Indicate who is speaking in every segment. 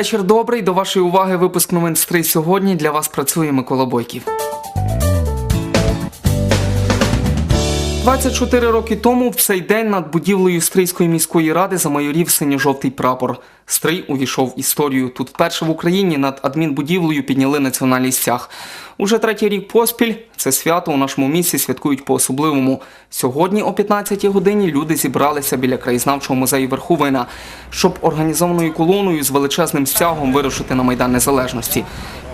Speaker 1: Вечір добрий. До вашої уваги випуск новин «Стрий сьогодні. Для вас працює Микола Бойків. 24 роки тому в цей день над будівлею Стрийської міської ради замайорів синьо-жовтий прапор. Стрий увійшов в історію. Тут вперше в Україні над адмінбудівлею підняли національний стяг. Уже третій рік поспіль це свято у нашому місті святкують по-особливому. Сьогодні о 15-й годині люди зібралися біля краєзнавчого музею Верховина, щоб організованою колоною з величезним стягом вирушити на Майдан Незалежності.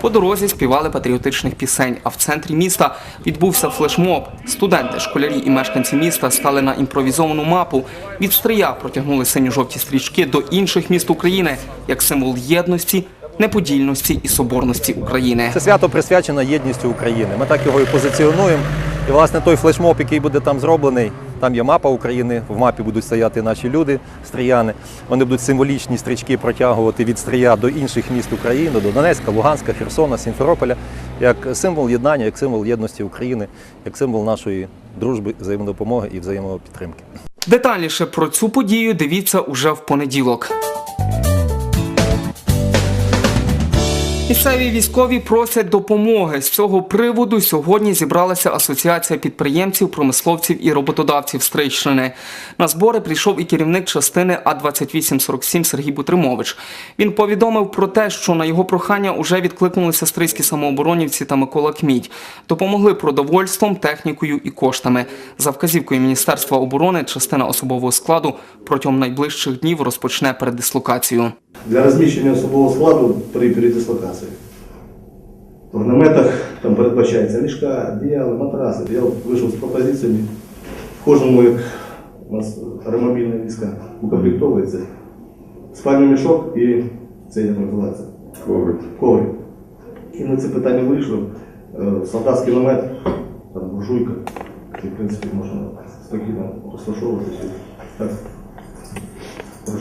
Speaker 1: По дорозі співали патріотичних пісень, а в центрі міста відбувся флешмоб. Студенти, школярі і мешканці міста стали на імпровізовану мапу. Від стрия протягнули синьо-жовті стрічки до інших міст України як символ єдності, неподільності і соборності України.
Speaker 2: Це свято присвячено єдністю України. Ми так його і позиціонуємо. І власне той флешмоб, який буде там зроблений, там є мапа України. В мапі будуть стояти наші люди, стріяни. Вони будуть символічні стрічки протягувати від стрія до інших міст України, до Донецька, Луганська, Херсона, Сімферополя, як символ єднання, як символ єдності України, як символ нашої дружби, взаємодопомоги і взаємопідтримки.
Speaker 1: Детальніше про цю подію дивіться уже в понеділок. Місцеві військові просять допомоги. З цього приводу сьогодні зібралася асоціація підприємців, промисловців і роботодавців Стрийщини. На збори прийшов і керівник частини А 2847 Сергій Бутримович. Він повідомив про те, що на його прохання уже відкликнулися стрийські самооборонівці та Микола Кмідь. Допомогли продовольством, технікою і коштами. За вказівкою Міністерства оборони частина особового складу протягом найближчих днів розпочне передислокацію.
Speaker 3: для розміщення особового складу при передислокації. В наметах там передбачається ліжка, одіяли, матраси. Я вийшов з пропозиціями. В кожному, як у нас аеромобільні війська, укомплектовується спальний мішок і це як називається? Коврик. Коврик. І ми це питання вирішили. Е, Солдатський намет, там буржуйка, в принципі, можна спокійно розташовуватися.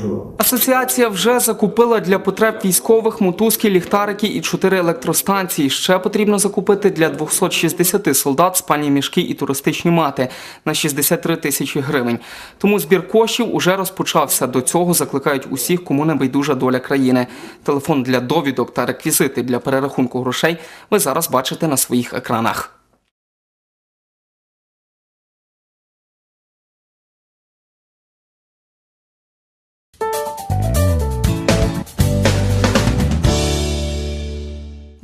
Speaker 3: Так.
Speaker 1: Асоціація вже закупила для потреб військових мотузки, ліхтарики і чотири електростанції. Ще потрібно закупити для 260 солдат спальні мішки і туристичні мати на 63 тисячі гривень. Тому збір коштів уже розпочався. До цього закликають усіх, кому не байдужа доля країни. Телефон для довідок та реквізити для перерахунку грошей ви зараз бачите на своїх екранах.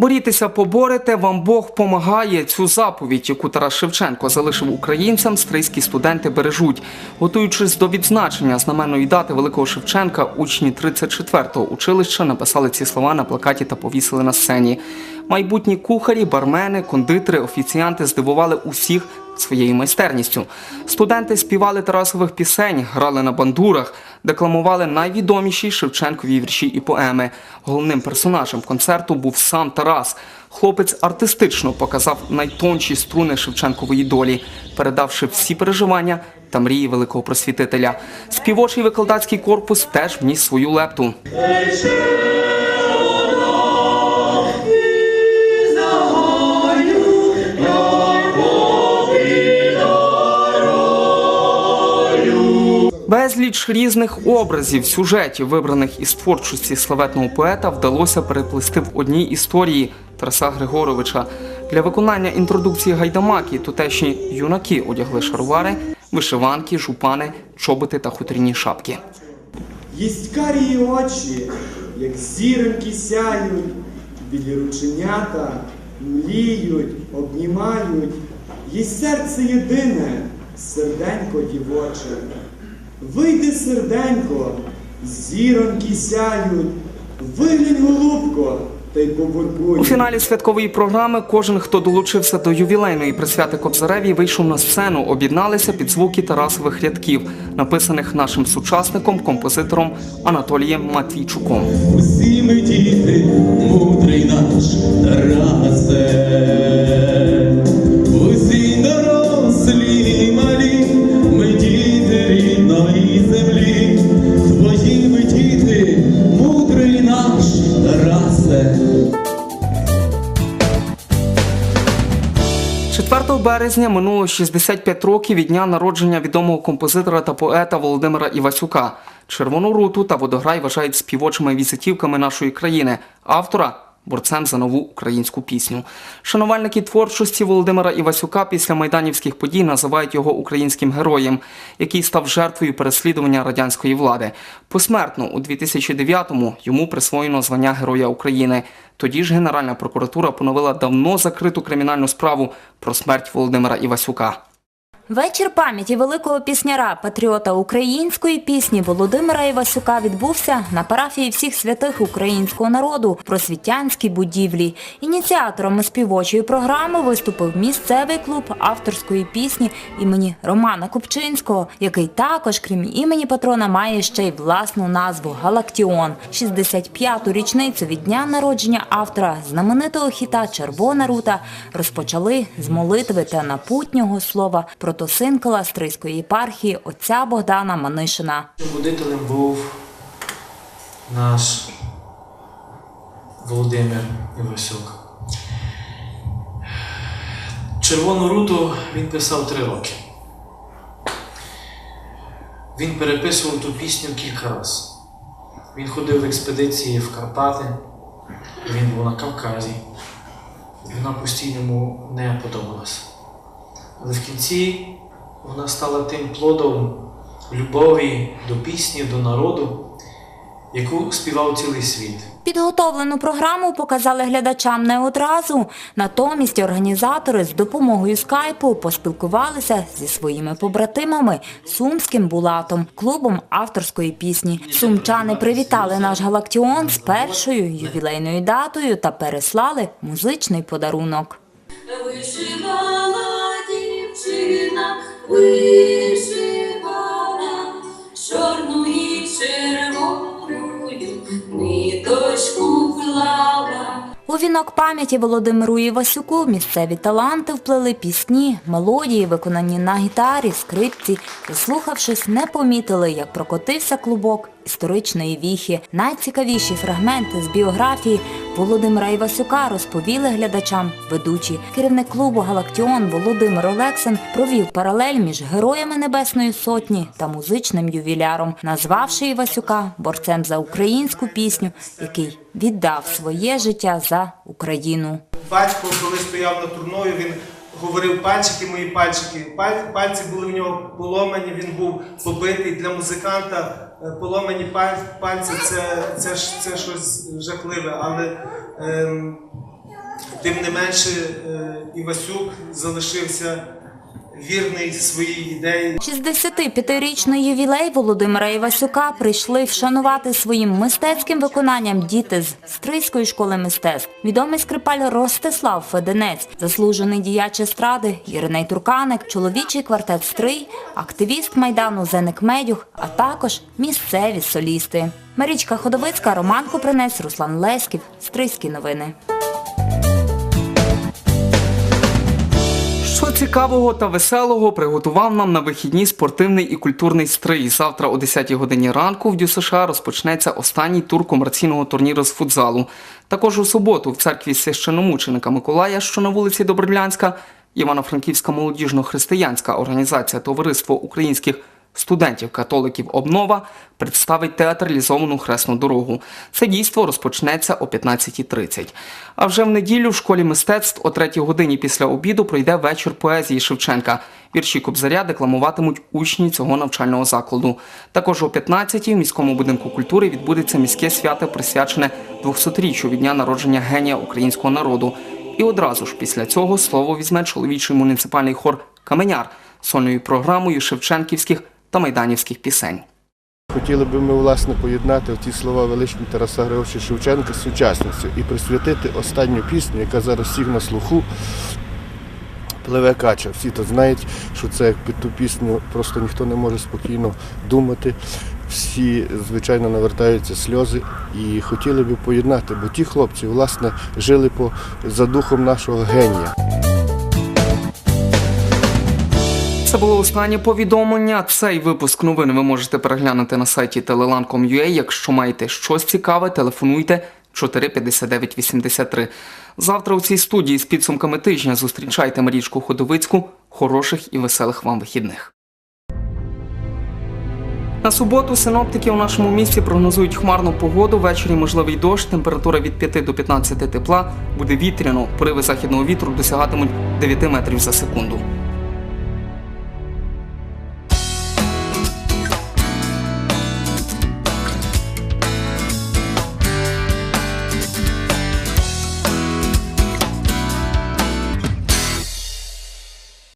Speaker 1: Борітеся, поборете, вам Бог помагає. Цю заповідь, яку Тарас Шевченко залишив українцям, стрийські студенти бережуть. Готуючись до відзначення знаменної дати Великого Шевченка, учні 34-го училища написали ці слова на плакаті та повісили на сцені. Майбутні кухарі, бармени, кондитери, офіціанти здивували усіх своєю майстерністю. Студенти співали Тарасових пісень, грали на бандурах, декламували найвідоміші Шевченкові вірші і поеми. Головним персонажем концерту був сам Тарас. Хлопець артистично показав найтонші струни Шевченкової долі, передавши всі переживання та мрії великого просвітителя. Співочий викладацький корпус теж вніс свою лепту. Безліч різних образів, сюжетів, вибраних із творчості славетного поета, вдалося переплести в одній історії Тараса Григоровича. Для виконання інтродукції гайдамаки тутешні юнаки одягли шаровари, вишиванки, жупани, чоботи та хутряні шапки.
Speaker 4: Єсть карії очі, як зіроньки сяють, білі рученята мліють, обнімають, Єсть серце єдине, серденько дівоче. Вийди, серденько, зіроньки сяють, виглянь, голубко, та й.
Speaker 1: У фіналі святкової програми кожен, хто долучився до ювілейної присвяти Кобзареві, вийшов на сцену, об'єдналися під звуки Тарасових рядків, написаних нашим сучасником, композитором Анатолієм Матвійчуком.
Speaker 5: Усі ми діти, мудрий наш Тарасе.
Speaker 1: 4 березня минуло 65 років від дня народження відомого композитора та поета Володимира Івасюка. Червону руту та водограй вважають співочими візитівками нашої країни. Автора борцем за нову українську пісню. Шанувальники творчості Володимира Івасюка після майданівських подій називають його українським героєм, який став жертвою переслідування радянської влади. Посмертно у 2009-му йому присвоєно звання Героя України. Тоді ж Генеральна прокуратура поновила давно закриту кримінальну справу про смерть Володимира Івасюка.
Speaker 6: Вечір пам'яті великого пісняра, патріота української пісні Володимира Івасюка відбувся на парафії всіх святих українського народу просвітянській будівлі. Ініціаторами співочої програми виступив місцевий клуб авторської пісні імені Романа Купчинського, який також, крім імені патрона, має ще й власну назву Галактіон. 65-ту річницю від дня народження автора знаменитого хіта Червона рута розпочали з молитви та напутнього слова протосинкала Стрийської єпархії отця Богдана Манишина.
Speaker 7: Будителем був наш Володимир Івасюк. Червону руту він писав три роки. Він переписував ту пісню кілька разів. Він ходив в експедиції в Карпати, він був на Кавказі. Вона постійно йому не подобалася. Але в кінці вона стала тим плодом любові до пісні, до народу, яку співав цілий світ.
Speaker 6: Підготовлену програму показали глядачам не одразу. Натомість організатори з допомогою скайпу поспілкувалися зі своїми побратимами Сумським Булатом, клубом авторської пісні. Сумчани привітали наш галактіон з першою ювілейною датою та переслали музичний подарунок.
Speaker 8: Вишивала чорну і червоною ниточку клала.
Speaker 6: У вінок пам'яті Володимиру Івасюку місцеві таланти вплели пісні, мелодії, виконані на гітарі, скрипці. Слухавшись, не помітили, як прокотився клубок історичної віхи. Найцікавіші фрагменти з біографії Володимира Івасюка розповіли глядачам ведучі. Керівник клубу Галактіон Володимир Олексин провів паралель між героями Небесної Сотні та музичним ювіляром, назвавши Івасюка борцем за українську пісню, який віддав своє життя за Україну.
Speaker 9: Батько, коли стояв над труною, він говорив пальчики мої пальчики. Паль- Пальці були в нього поломані, він був побитий для музиканта. Е, Поломані паль- пальці це, це, це щось жахливе, але ем, тим не менше е, Івасюк залишився вірний своїй ідеї.
Speaker 6: 65-річний ювілей Володимира Івасюка прийшли вшанувати своїм мистецьким виконанням діти з Стрийської школи мистецтв. Відомий скрипаль Ростислав Феденець, заслужений діяч естради Іриней Турканик, чоловічий квартет Стрий, активіст майдану Зеник Медюх, а також місцеві солісти. Марічка Ходовицька, Роман Купринець, Руслан Леськів, Стрийські новини.
Speaker 1: Цікавого та веселого приготував нам на вихідні спортивний і культурний стрий. Завтра о 10 годині ранку в ДЮСШ розпочнеться останній тур комерційного турніру з футзалу. Також у суботу в церкві священомученика Миколая, що на вулиці Добрилянська, Івано-Франківська молодіжно-християнська організація Товариство українських студентів-католиків Обнова представить театралізовану хресну дорогу. Це дійство розпочнеться о 15.30. А вже в неділю в школі мистецтв о 3 годині після обіду пройде вечір поезії Шевченка. Вірші Кобзаря декламуватимуть учні цього навчального закладу. Також о 15-й в міському будинку культури відбудеться міське свято, присвячене 200-річчю від дня народження генія українського народу. І одразу ж після цього слово візьме чоловічий муніципальний хор Каменяр сольною програмою шевченківських та майданівських пісень.
Speaker 10: Хотіли би ми власне поєднати ті слова величні Тараса Григоровича Шевченка з сучасністю і присвятити останню пісню, яка зараз всіх на слуху. Пливе кача. Всі то знають, що це під ту пісню просто ніхто не може спокійно думати. Всі, звичайно, навертаються сльози і хотіли би поєднати, бо ті хлопці, власне, жили по за духом нашого генія.
Speaker 1: Це було останнє повідомлення. Цей випуск новин ви можете переглянути на сайті telelan.com.ua. Якщо маєте щось цікаве, телефонуйте 45983. Завтра у цій студії з підсумками тижня зустрічайте Марічку Ходовицьку. Хороших і веселих вам вихідних. На суботу синоптики у нашому місті прогнозують хмарну погоду. Ввечері можливий дощ, температура від 5 до 15 тепла, буде вітряно, пориви західного вітру досягатимуть 9 метрів за секунду.